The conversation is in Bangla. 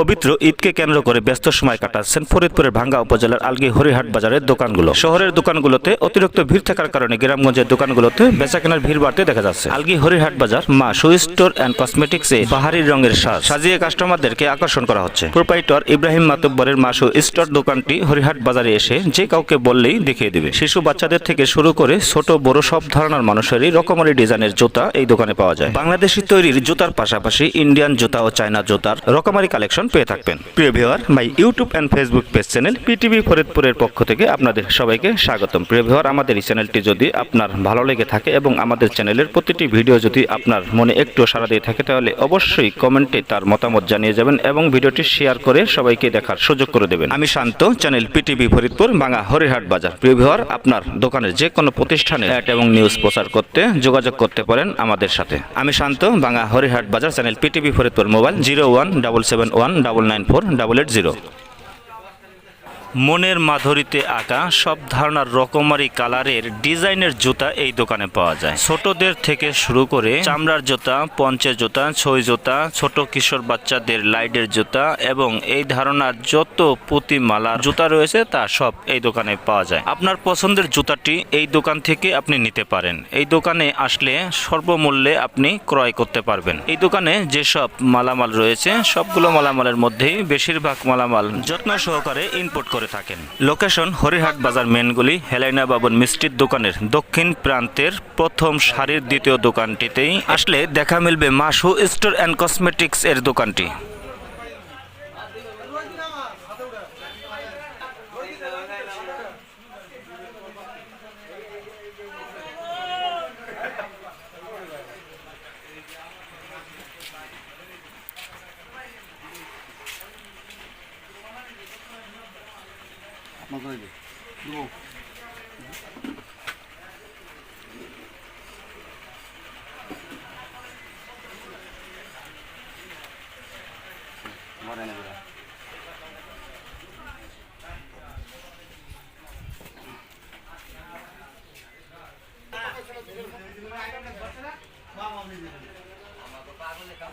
পবিত্র ঈদকে কেন্দ্র করে ব্যস্ত সময় কাটাচ্ছেন ফরিদপুরের ভাঙ্গা উপজেলার আলগি হরিহাট বাজারের দোকানগুলো। শহরের দোকানগুলোতে অতিরিক্ত ভিড় থাকার কারণে গ্রামগঞ্জের দোকানগুলোতে বেচা কেনার ভিড় বাড়তে দেখা যাচ্ছে। আলগি হরিহাট বাজার, মা শু স্টোর অ্যান্ড কসমেটিক্সে বাহারি রঙের সাজ সাজিয়ে কাস্টমারদেরকে আকর্ষণ করা হচ্ছে। প্রোপাইটর ইব্রাহিম মাতব্বরের মাসু স্টোর দোকানটি হরিহাট বাজারে এসে যে কাউকে বললেই দেখিয়ে দিবে। শিশু বাচ্চাদের থেকে শুরু করে ছোট, বড় সব ধরনের মানুষেরই রকমারি ডিজাইনের জুতা এই দোকানে পাওয়া যায়। বাংলাদেশি তৈরির জুতার পাশাপাশি ইন্ডিয়ান জুতা ও চায়না জুতার রকমারি কালেকশন পেয়ে থাকবেন। প্রিয় viewer my YouTube and Facebook page channel PTV ফরিদপুরের পক্ষ থেকে আপনাদের সবাইকে স্বাগতম। প্রিয় ভিওয়ার আমাদের এই চ্যানেলটি যদি আপনার ভালো লেগে থাকে এবং আমাদের চ্যানেলের প্রতিটি ভিডিও যদি আপনার মনে একটু সাড়া দিয়ে থাকে, তাহলে অবশ্যই কমেন্টে তার মতামত জানিয়ে যাবেন এবং ভিডিওটি শেয়ার করে সবাইকে দেখার সুযোগ করে দেবেন। আমি শান্ত চ্যানেল পিটিভি ফরিদপুর, বাংলা হরিহাট বাজার। প্রিয় ভিওয়ার আপনার দোকানের যে কোনো প্রতিষ্ঠানে অ্যাড এবং নিউজ প্রচার করতে যোগাযোগ করতে পারেন আমাদের সাথে। আমি Shanto, Bangla Harihat Bazar channel PTV Faridpur mobile zero one double seven one double nine four double eight zero মনের মাধুরীতে আঁকা সব ধরনের রকমারি কালারের ডিজাইনের জুতা এই দোকানে পাওয়া যায়। ছোটদের থেকে শুরু করে চামড়ার জুতা, পঞ্চের জুতা, ছই জুতা, ছোট কিশোর বাচ্চাদের লাইটের জুতা এবং এই ধারণার যত পুঁতিমালা জুতা রয়েছে তা সব এই দোকানে পাওয়া যায়। আপনার পছন্দের জুতাটি এই দোকান থেকে আপনি নিতে পারেন। এই দোকানে আসলে সর্বমূল্যে আপনি ক্রয় করতে পারবেন। এই দোকানে যেসব মালামাল রয়েছে, সবগুলো মালামালের মধ্যেই বেশিরভাগ মালামাল যত্ন সহকারে ইনপুট করে থাকেন। লোকেশন হরিহাট বাজার মেনগুলি হেলাইনা বাবুর মিষ্টির দোকানের দক্ষিণ প্রান্তের প্রথম সারির দ্বিতীয় দোকানটিতেই আসলে দেখা মিলবে মাসু স্টোর অ্যান্ড কসমেটিক্স এর দোকানটি। हातमा जहिले लु मरेन कुरा पागलले काम